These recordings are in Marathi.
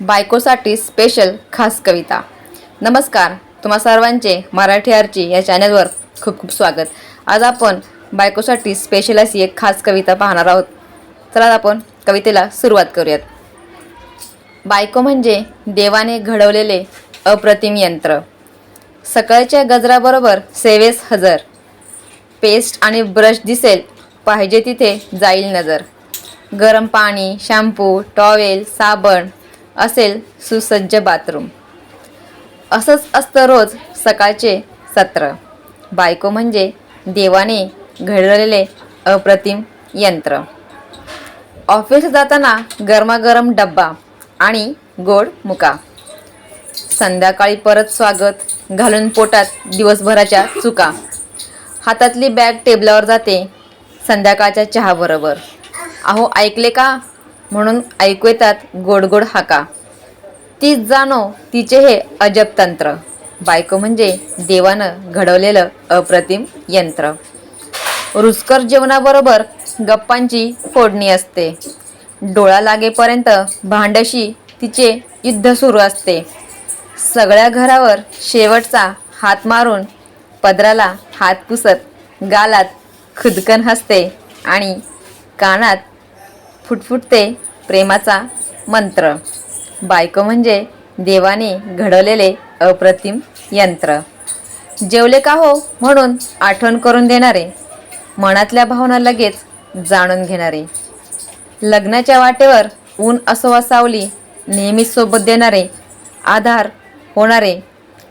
बायकोसाठी स्पेशल खास कविता. नमस्कार तुम्हा सर्वांचे मराठी आरची या चॅनलवर खूप खूप स्वागत. आज आपण बायकोसाठी स्पेशल अशी एक खास कविता पाहणार आहोत. चला आपण कवितेला सुरुवात करूयात. बायको म्हणजे देवाने घडवलेले अप्रतिम यंत्र. सकाळच्या गजराबरोबर सेवेस हजर. पेस्ट आणि ब्रश दिसेल पाहिजे तिथे जाईल नजर. गरम पाणी शॅम्पू टॉवेल साबण असेल सुसज्ज बाथरूम. असंच असतं रोज सकाळचे सत्र. बायको म्हणजे देवाने घडवलेले अप्रतिम यंत्र. ऑफिस जाताना गरमागरम डब्बा आणि गोड मुका. संध्याकाळी परत स्वागत घालून पोटात दिवसभराच्या चुका. हातातली बॅग टेबलावर जाते संध्याकाळच्या चहाबरोबर अहो ऐकले का? म्हणून ऐकू येतात गोड गोड हाका. तीच जाणो तिचे हे अजब तंत्र. बायको म्हणजे देवानं घडवलेलं अप्रतिम यंत्र. रुचकर जेवणाबरोबर गप्पांची फोडणी असते. डोळा लागेपर्यंत भांडशी तिचे युद्ध सुरू असते. सगळ्या घरावर शेवटचा हात मारून पदराला हात पुसत गालात खुदकन हसते आणि कानात फुटफुटते प्रेमाचा मंत्र. बायको म्हणजे देवाने घडवलेले अप्रतिम यंत्र. जेवले का हो म्हणून आठवण करून देणारे. मनातल्या भावना लगेच जाणून घेणारे. लग्नाच्या वाटेवर ऊन असो वा सावली नेहमीच सोबत देणारे आधार होणारे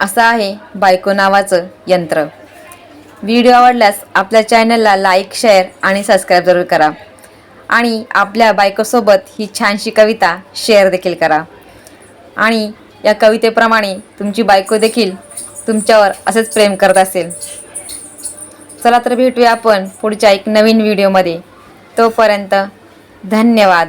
असं आहे बायको नावाचं यंत्र. व्हिडिओ आवडल्यास आपल्या चॅनलला लाईक शेअर आणि सबस्क्राईब जरूर करा. आणि आपल्या बायकोसोबत ही छानशी कविता शेअर देखील करा. आणि या कवितेप्रमाणे तुमची बायको देखील तुमच्यावर असेच प्रेम करत असेल. चला तर भेटूया आपण पुढच्या एक नवीन व्हिडिओमध्ये तोपर्यंत धन्यवाद.